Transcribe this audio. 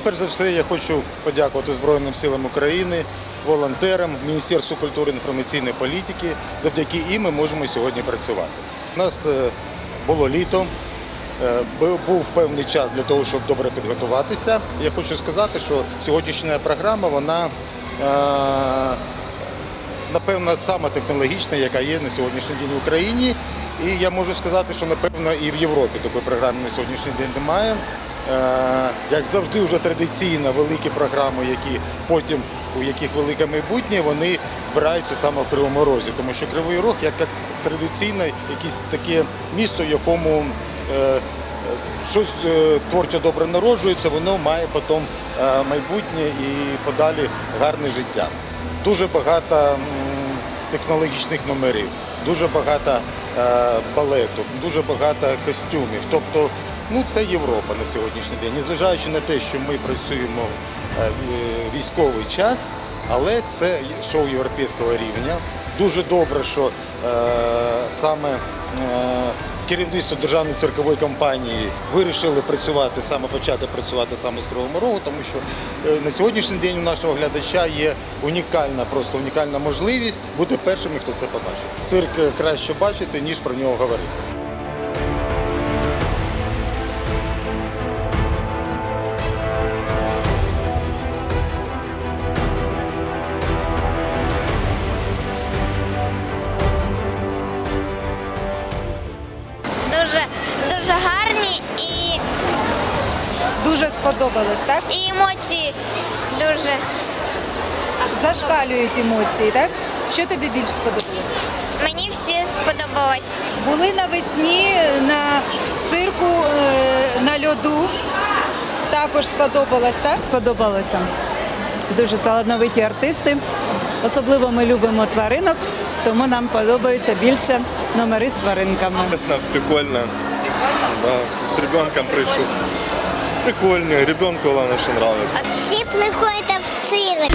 перш за все, я хочу подякувати Збройним силам України, волонтерам, Міністерству культури і інформаційної політики. Завдяки їм ми можемо сьогодні працювати. У нас е, було літо, е, був певний час для того, щоб добре підготуватися. Я хочу сказати, що сьогоднішня програма, вона е, напевно, сама технологічна, яка є на сьогоднішній день в Україні. І я можу сказати, що напевно і в Європі такої програми на сьогоднішній день немає. Е, Як завжди, вже традиційно великі програми, які потім у яких велике майбутнє, вони збираються саме в Кривому Розі, тому що Кривий Рог як, традиційне якесь таке місто, в якому е, щось е, творчо добре народжується, воно має потім майбутнє і подалі гарне життя. Дуже багато технологічних номерів, дуже багато балету, дуже багато костюмів. Тобто, ну це Європа на сьогоднішній день. Незважаючи на те, що ми працюємо е, в- військовий час, але це шоу європейського рівня. Дуже добре, що е, саме е, керівництво державної циркової компанії вирішили працювати саме почати працювати саме з Кривого Рогу, тому що е, на сьогоднішній день у нашого глядача є унікальна, просто унікальна можливість бути першими, хто це побачить. Цирк е, краще бачити, ніж про нього говорити. Дуже дуже гарні і, Дуже сподобалось, так? і емоції дуже. Зашкалюють емоції, так? Що тобі більш сподобалось? Мені всі сподобалось. Були навесні на в цирку е, на льоду. Також сподобалось, так? сподобалося. Дуже талановиті артисти. Особливо ми любимо тваринок, тому нам подобаються більше номери з тваринками. Весна прикольно. Да, с ребенком прийшов. Прикольно, ребенку главное, что нравится. Всі приходять в цирк.